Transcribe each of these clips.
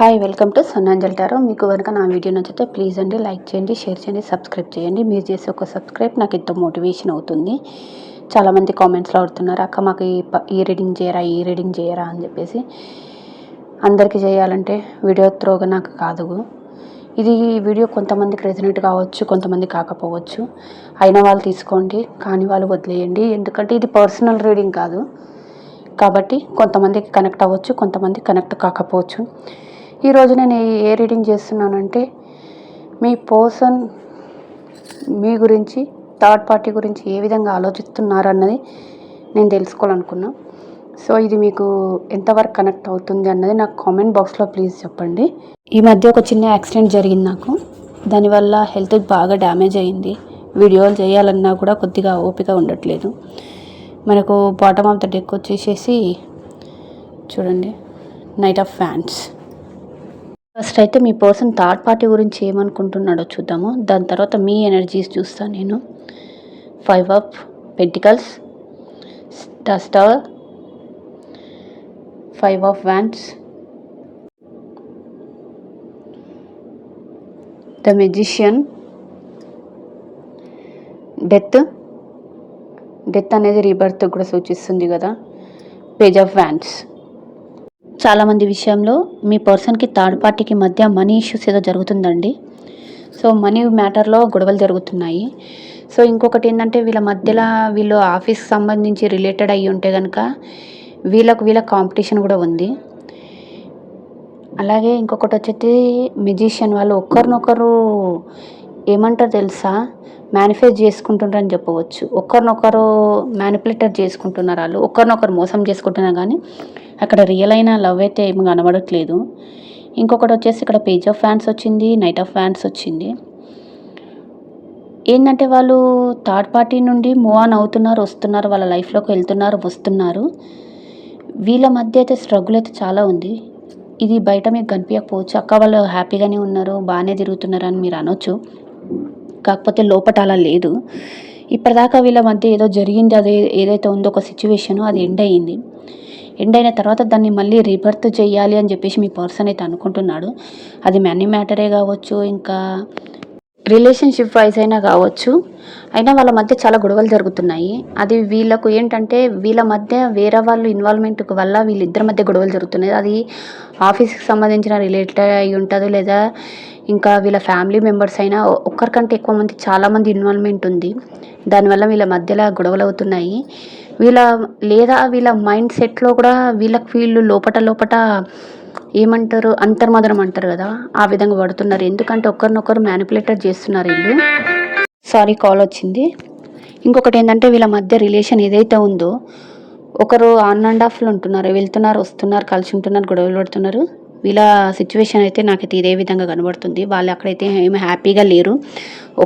Hi welcome to సన్నాంజల్ tarot మీకు కనుక నా వీడియో నచ్చితే ప్లీజ్ అండి లైక్ చేయండి షేర్ చేయండి సబ్స్క్రైబ్ చేయండి. మీరు చేసే ఒక సబ్స్క్రైబ్ నాకు ఎంతో మోటివేషన్ అవుతుంది. చాలామంది కామెంట్స్లో అడుగుతున్నారు అక్క మాకు ఈ ప- ఈ రీడింగ్ చేయరా ఈ రీడింగ్ చేయరా? అని చెప్పేసి. అందరికీ చేయాలంటే వీడియో త్రోగా నాకు కాదు. ఇది ఈ వీడియో కొంతమందికి రెసినెంట్ కావచ్చు కొంతమంది కాకపోవచ్చు. అయిన వాళ్ళు తీసుకోండి కాని వాళ్ళు వదిలేయండి. ఎందుకంటే ఇది పర్సనల్ రీడింగ్ కాదు. కాబట్టి కొంతమందికి కనెక్ట్ అవ్వచ్చు కొంతమంది కనెక్ట్ కాకపోవచ్చు. ఈరోజు నేను ఏ- రీడింగ్ చేస్తున్నానంటే మీ పర్సన్ మీ గురించి థర్డ్ పార్టీ గురించి ఏ విధంగా ఆలోచిస్తున్నారు అన్నది నేను తెలుసుకోవాలనుకున్నా. సో ఇది మీకు ఎంతవరకు కనెక్ట్ అవుతుంది అన్నది నాకు కామెంట్ బాక్స్లో ప్లీజ్ చెప్పండి. ఈ మధ్య ఒక చిన్న యాక్సిడెంట్ జరిగింది నాకు. దానివల్ల హెల్త్ బాగా డ్యామేజ్ అయింది. వీడియోలు చేయాలన్నా కూడా కొద్దిగా ఓపిక ఉండట్లేదు. మనకు బాటమ్ ఆఫ్ ద డెక్ వచ్చేసేసి చూడండి నైట్ ఆఫ్ ఫ్యాన్స్ ఫస్ట్ అయితే మీ పర్సన్ థర్డ్ పార్టీ గురించి ఏమనుకుంటున్నాడో చూద్దాము. దాని తర్వాత మీ ఎనర్జీస్ చూస్తాను నేను. Five of pentacles star five of wands the magician death death అనేది రీబర్త్ కూడా సూచిస్తుంది కదా. పేజ్ ఆఫ్ వ్యాన్స్ చాలామంది విషయంలో మీ పర్సన్కి థర్డ్ పార్టీకి మధ్య మనీ ఇష్యూస్ ఏదో జరుగుతుందండి. సో మనీ మ్యాటర్లో గొడవలు జరుగుతున్నాయి. సో ఇంకొకటి ఏంటంటే వీళ్ళ మధ్యలో వీళ్ళు ఆఫీస్ సంబంధించి రిలేటెడ్ అయ్యి ఉంటే కనుక వీళ్ళకు వీళ్ళ కాంపిటీషన్ కూడా ఉంది. అలాగే ఇంకొకటి వచ్చేసి మెజిషియన్ వాళ్ళు ఒకరినొకరు ఏమంటారు తెలుసా? మేనిఫెస్ట్ చేసుకుంటున్నారని చెప్పవచ్చు. ఒకరినొకరు మ్యానిపులేటర్ చేసుకుంటున్నారు వాళ్ళు. ఒకరినొకరు మోసం చేసుకుంటున్నారు కానీ అక్కడ రియల్ అయిన లవ్ అయితే ఏమి కనబడట్లేదు. ఇంకొకటి వచ్చేసి ఇక్కడ పేజ్ ఆఫ్ ఫ్యాన్స్ వచ్చింది నైట్ ఆఫ్ ఫ్యాన్స్ వచ్చింది. ఏంటంటే వాళ్ళు థర్డ్ పార్టీ నుండి మూవ్ ఆన్ అవుతున్నారు వస్తున్నారు వాళ్ళ లైఫ్లోకి వెళ్తున్నారు వస్తున్నారు. వీళ్ళ మధ్య అయితే స్ట్రగుల్ అయితే చాలా ఉంది. ఇది బయట మీకు కనిపించకపోవచ్చు. అక్క వాళ్ళు హ్యాపీగానే ఉన్నారు బాగానే తిరుగుతున్నారు అని మీరు అనొచ్చు. కాకపోతే లోపట అలా లేదు. ఇప్పటిదాకా వీళ్ళ మధ్య ఏదో జరిగింది అదే ఏదైతే ఉందో ఒక సిచ్యువేషను అది ఎండ్ అయ్యింది. ఎండ్ అయిన తర్వాత దాన్ని మళ్ళీ రిబర్త్ చేయాలి అని చెప్పేసి మీ పర్సన్ అయితే అనుకుంటున్నాడు. అది మనీ మ్యాటరే కావచ్చు ఇంకా రిలేషన్షిప్ వైజ్ అయినా కావచ్చు. అయినా వాళ్ళ మధ్య చాలా గొడవలు జరుగుతున్నాయి. అది వీళ్ళకు ఏంటంటే వీళ్ళ మధ్య వేరే వాళ్ళు ఇన్వాల్వ్మెంట్ వల్ల వీళ్ళిద్దరి మధ్య గొడవలు జరుగుతున్నాయి. అది ఆఫీస్కి సంబంధించిన రిలేటెడ్ అయి ఉంటుంది లేదా ఇంకా వీళ్ళ ఫ్యామిలీ మెంబర్స్ అయినా ఒక్కరికంటే ఎక్కువ మంది చాలామంది ఇన్వాల్వ్మెంట్ ఉంది. దానివల్ల వీళ్ళ మధ్యలో గొడవలు అవుతున్నాయి. వీళ్ళ లేదా వీళ్ళ మైండ్ సెట్లో కూడా వీళ్ళకి వీళ్ళు లోపట లోపట ఏమంటారు అంతర్మదనం అంటారు కదా ఆ విధంగా పడుతున్నారు. ఎందుకంటే ఒకరినొకరు మ్యానిపులేటర్ చేస్తున్నారు వీళ్ళు. సారీ కాల్ వచ్చింది. ఇంకొకటి ఏంటంటే వీళ్ళ మధ్య రిలేషన్ ఏదైతే ఉందో ఒకరు ఆన్ అండ్ ఆఫ్లో ఉంటున్నారు వెళ్తున్నారు వస్తున్నారు కలిసి ఉంటున్నారు గొడవలు పడుతున్నారు. వీళ్ళ సిచ్యువేషన్ అయితే నాకైతే ఇదే విధంగా కనబడుతుంది. వాళ్ళు అక్కడైతే ఏమి హ్యాపీగా లేరు.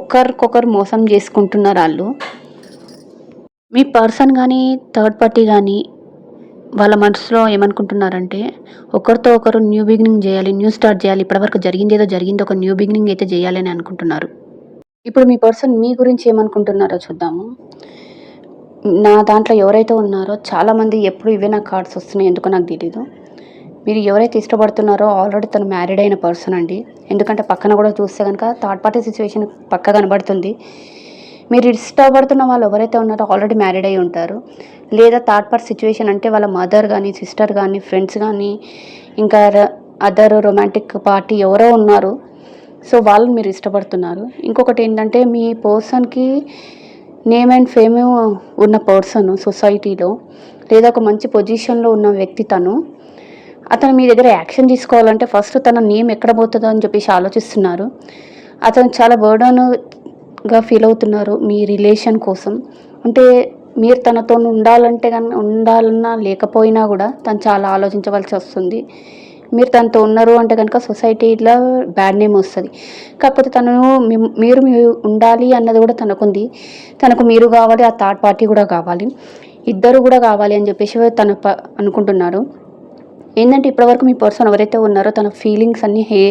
ఒకరికొకరు మోసం చేసుకుంటున్నారు వాళ్ళు. మీ పర్సన్ కానీ థర్డ్ పార్టీ కానీ వాళ్ళ మనసులో ఏమనుకుంటున్నారంటే ఒకరితో ఒకరు న్యూ బిగినింగ్ చేయాలి న్యూ స్టార్ట్ చేయాలి ఇప్పటివరకు జరిగింది ఏదో జరిగింది ఒక న్యూ బిగినింగ్ అయితే చేయాలని అనుకుంటున్నారు. ఇప్పుడు మీ పర్సన్ మీ గురించి ఏమనుకుంటున్నారో చూద్దాము. నా దాంట్లో ఎవరైతే ఉన్నారో చాలామంది ఎప్పుడు ఇవే నాకు కార్డ్స్ వస్తున్నాయి ఎందుకో నాకు తెలీదు. మీరు ఎవరైతే ఇష్టపడుతున్నారో ఆల్రెడీ తను మ్యారీడ్ అయిన పర్సన్ అండి. ఎందుకంటే పక్కన కూడా చూస్తే కనుక థర్డ్ పార్టీ సిచ్యువేషన్ పక్క కనబడుతుంది. మీరు ఇష్టపడుతున్న వాళ్ళు ఎవరైతే ఉన్నారో ఆల్రెడీ మ్యారీడ్ అయి ఉంటారు. లేదా థర్డ్ పార్ట్ సిచ్యువేషన్ అంటే వాళ్ళ మదర్ కానీ సిస్టర్ కానీ ఫ్రెండ్స్ కానీ ఇంకా అదర్ రొమాంటిక్ పార్టీ ఎవరో ఉన్నారు. సో వాళ్ళని మీరు ఇష్టపడుతున్నారు. ఇంకొకటి ఏంటంటే మీ పర్సన్కి నేమ్ అండ్ ఫేమ్ ఉన్న పర్సన్ సొసైటీలో లేదా ఒక మంచి పొజిషన్లో ఉన్న వ్యక్తి తను అతను మీ దగ్గర యాక్షన్ తీసుకోవాలంటే ఫస్ట్ తన నేమ్ ఎక్కడ పోతుందో అని చెప్పేసి ఆలోచిస్తున్నారు. అతను చాలా బర్డన్గా ఫీల్ అవుతున్నారు మీ రిలేషన్ కోసం. అంటే మీరు తనతో ఉండాలంటే కానీ ఉండాలన్నా లేకపోయినా కూడా తను చాలా ఆలోచించవలసి వస్తుంది. మీరు తనతో ఉన్నారు అంటే కనుక సొసైటీలో బ్యాడ్ నేమ్ వస్తుంది. కాకపోతే తను మీరు మీ- ఉండాలి అన్నది కూడా తనకుంది. తనకు మీరు కావాలి ఆ థర్డ్ పార్టీ కూడా కావాలి. ఇద్దరు కూడా కావాలి అని చెప్పేసి తను ప- అనుకుంటున్నారు. ఏంటంటే ఇప్పటివరకు మీ పర్సన్ ఎవరైతే ఉన్నారో తన ఫీలింగ్స్ అన్నీ హే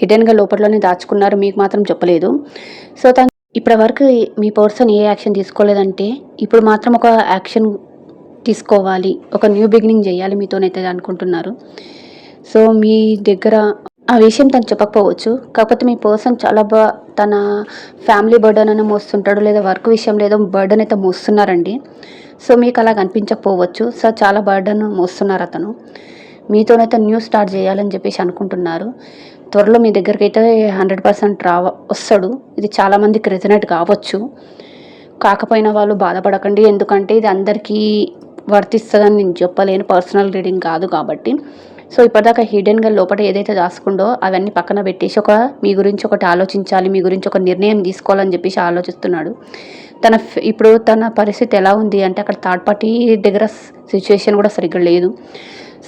హిడెన్గా లోపలలోనే దాచుకున్నారు మీకు మాత్రం చెప్పలేదు. సో తను ఇప్పటివరకు మీ పర్సన్ ఏ యాక్షన్ తీసుకోలేదంటే ఇప్పుడు మాత్రం ఒక యాక్షన్ తీసుకోవాలి ఒక న్యూ బిగినింగ్ చేయాలి మీతోనైతే అనుకుంటున్నారు. సో మీ దగ్గర ఆ విషయం తను చెప్పకపోవచ్చు కాకపోతే మీ పర్సన్ చాలా బా తన ఫ్యామిలీ బర్డన్ అని మోస్తుంటాడు లేదా వర్క్ విషయం లేదో బర్డన్ అయితే మోస్తున్నారండి. సో మీకు అలా కనిపించకపోవచ్చు సో చాలా బర్డన్ మోస్తున్నారు అతను. మీతోనైతే న్యూ స్టార్ట్ చేయాలని చెప్పేసి అనుకుంటున్నారు. త్వరలో మీ దగ్గరికి అయితే హండ్రెడ్ పర్సెంట్ రావ వస్తాడు. ఇది చాలామందికి రెజనేట్ కావచ్చు. కాకపోయినా వాళ్ళు బాధపడకండి. ఎందుకంటే ఇది అందరికీ వర్తిస్తుందని నేను చెప్పలేను. పర్సనల్ రీడింగ్ కాదు కాబట్టి. సో ఇప్పటిదాకా హిడెన్గా లోపల ఏదైతే దాసుకుందో అవన్నీ పక్కన పెట్టేసి ఒక మీ గురించి ఒకటి ఆలోచించాలి మీ గురించి ఒక నిర్ణయం తీసుకోవాలని చెప్పేసి ఆలోచిస్తున్నాడు. తన ఇప్పుడు తన పరిస్థితి ఎలా ఉంది అంటే అక్కడ థర్డ్ పార్టీ దగ్గర సిచ్యువేషన్ కూడా సరిగ్గా లేదు.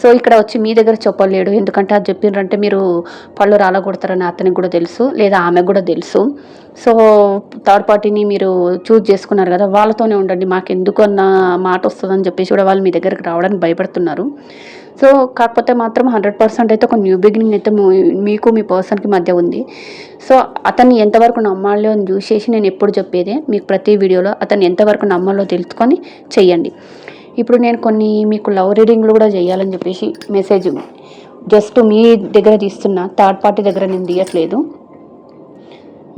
సో ఇక్కడ వచ్చి మీ దగ్గర చెప్పలేడు ఎందుకంటే అది చెప్పిండ్రంటే మీరు పళ్ళు రాలగొడతారని అతనికి కూడా తెలుసు లేదా ఆమెకు కూడా తెలుసు. సో థర్డ్ పార్టీని మీరు చూజ్ చేసుకున్నారు కదా వాళ్ళతోనే ఉండండి మాకు ఎందుకు అన్న మాట వస్తుందని చెప్పేసి కూడా వాళ్ళు మీ దగ్గరకు రావడానికి భయపడుతున్నారు. సో కాకపోతే మాత్రం హండ్రెడ్ పర్సెంట్ అయితే ఒక న్యూ బిగినింగ్ అయితే మీకు మీ పర్సన్కి మధ్య ఉంది. సో అతన్ని ఎంతవరకు నమ్మాలో అని చూసేసి నేను ఎప్పుడు చెప్పేదే మీకు ప్రతి వీడియోలో అతన్ని ఎంతవరకు నమ్మాలో తెలుసుకొని చెయ్యండి. ఇప్పుడు నేను కొన్ని మీకు లవ్ రీడింగ్లు కూడా చేయాలని చెప్పేసి మెసేజ్ జస్ట్ మీ దగ్గర తీస్తున్నా థర్డ్ పార్టీ దగ్గర నేను తీయట్లేదు.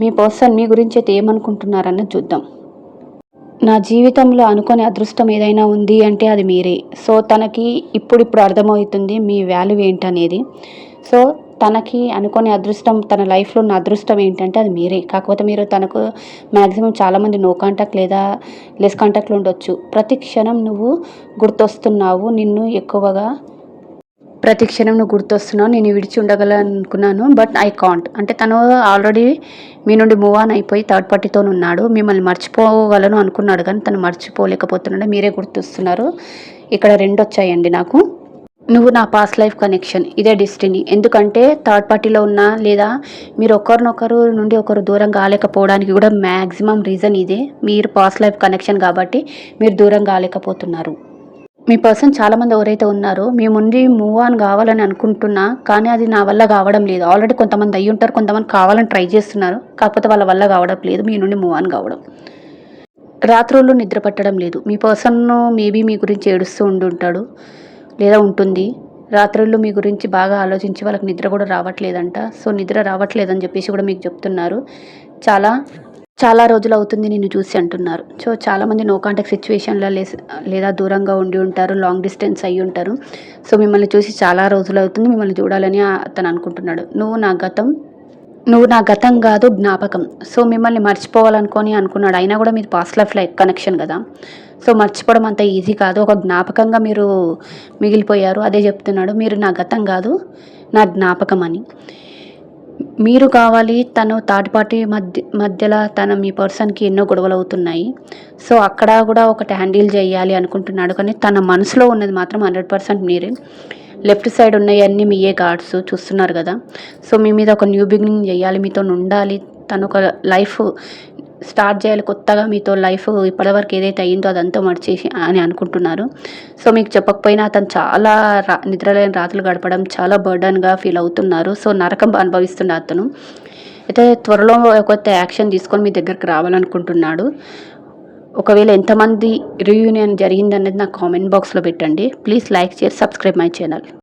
మీ పర్సన్ మీ గురించి అయితే ఏమనుకుంటున్నారన్నది చూద్దాం. నా జీవితంలో అనుకోని అదృష్టం ఏదైనా ఉంది అంటే అది మీరే. సో తనకి ఇప్పుడిప్పుడు అర్థమవుతుంది మీ వాల్యూ ఏంటనేది. సో తనకి అనుకోని అదృష్టం తన లైఫ్లో ఉన్న అదృష్టం ఏంటంటే అది మీరే. కాకపోతే మీరు తనకు మ్యాక్సిమం చాలామంది నో కాంటాక్ట్ లేదా లెస్ కాంటాక్ట్లో ఉండొచ్చు. ప్రతి క్షణం నువ్వు గుర్తొస్తున్నావు నిన్ను ఎక్కువగా ప్రతి క్షణం నువ్వు గుర్తొస్తున్నావు నేను విడిచి ఉండగలనుకున్నాను బట్ ఐ కాంట్ అంటే తను ఆల్రెడీ మీ నుండి మూవ్ ఆన్ అయిపోయి థర్డ్ పార్టీతో ఉన్నాడు. మిమ్మల్ని మర్చిపోగలను అనుకున్నాడు కానీ తను మర్చిపోలేకపోతున్నాడు. మీరే గుర్తొస్తున్నారు. ఇక్కడ రెండు వచ్చాయండి నాకు. నువ్వు నా పాస్ట్ లైఫ్ కనెక్షన్ ఇదే డెస్టినీ ఎందుకంటే థర్డ్ పార్టీలో ఉన్నా లేదా మీరు ఒకరినొకరు నుండి ఒకరు దూరం కాలేకపోవడానికి కూడా మ్యాక్సిమం రీజన్ ఇదే. మీరు పాస్ట్ లైఫ్ కనెక్షన్ కాబట్టి మీరు దూరం కాలేకపోతున్నారు మీ పర్సన్ చాలామంది ఎవరైతే ఉన్నారో మీ ముందు మూవ్ ఆన్ కావాలని అనుకుంటున్నా కానీ అది నా వల్ల కావడం లేదు. ఆల్రెడీ కొంతమంది అయ్యి ఉంటారు కొంతమంది కావాలని ట్రై చేస్తున్నారు కాకపోతే వాళ్ళ వల్ల కావడం లేదు మీ నుండి మూవ్ ఆన్ కావడం. రాత్రుల్లో నిద్ర పట్టడం లేదు. మీ పర్సన్ మేబీ మీ గురించి ఏడుస్తూ ఉండి ఉంటాడు లేదా ఉంటుంది. రాత్రుల్లో మీ గురించి బాగా ఆలోచించి వాళ్ళకి నిద్ర కూడా రావట్లేదంట. సో నిద్ర రావట్లేదని చెప్పేసి కూడా మీకు చెప్తున్నారు. చాలా చాలా రోజులు అవుతుంది నిన్ను చూసి అంటున్నారు. సో చాలామంది నో కాంటాక్ట్ సిచ్యువేషన్లో లేదా దూరంగా ఉండి ఉంటారు లాంగ్ డిస్టెన్స్ అయ్యి ఉంటారు. సో మిమ్మల్ని చూసి చాలా రోజులు అవుతుంది మిమ్మల్ని చూడాలని అతను అనుకుంటున్నాడు. నువ్వు నా గతం నువ్వు నా గతం కాదు జ్ఞాపకం. సో మిమ్మల్ని మర్చిపోవాలనుకొని అనుకున్నాడు. అయినా కూడా మీది పాస్ట్ లైఫ్ కనెక్షన్ కదా. సో మర్చిపోవడం అంత ఈజీ కాదు. ఒక జ్ఞాపకంగా మీరు మిగిలిపోయారు. అదే చెప్తున్నాడు. మీరు నా గతం కాదు నా జ్ఞాపకం అని. మీరు కావాలి తను థర్డ్ పార్టీ మధ్య మధ్యలో తన మీ పర్సన్కి ఎన్నో గొడవలు అవుతున్నాయి. సో అక్కడ కూడా ఒకటి హ్యాండిల్ చేయాలి అనుకుంటున్నాడు. కానీ తన మనసులో ఉన్నది మాత్రం హండ్రెడ్ పర్సెంట్ మీరే. లెఫ్ట్ సైడ్ ఉన్నాయన్నీ మీయే కార్డ్స్ చూస్తున్నారు కదా. సో మీ మీద ఒక న్యూ బిగినింగ్ చేయాలి. మీతో ఉండాలి. తను ఒక లైఫ్ స్టార్ట్ చేయాలి కొత్తగా మీతో లైఫ్ ఇప్పటివరకు ఏదైతే అయ్యిందో అదంతా మర్చేసి అని అనుకుంటున్నారు. సో మీకు చెప్పకపోయినా అతను చాలా రా నిద్రలేని రాత్రులు గడపడం చాలా బర్డన్గా ఫీల్ అవుతున్నారు. సో నరకం అనుభవిస్తున్న అతను అయితే త్వరలో కొత్త యాక్షన్ తీసుకొని మీ దగ్గరికి రావాలనుకుంటున్నాడు. ఒకవేళ ఎంతమంది రీయూనియన్ జరిగిందనేది నాకు కామెంట్ బాక్స్లో పెట్టండి. ప్లీజ్ లైక్ చేసి సబ్స్క్రైబ్ మై ఛానల్.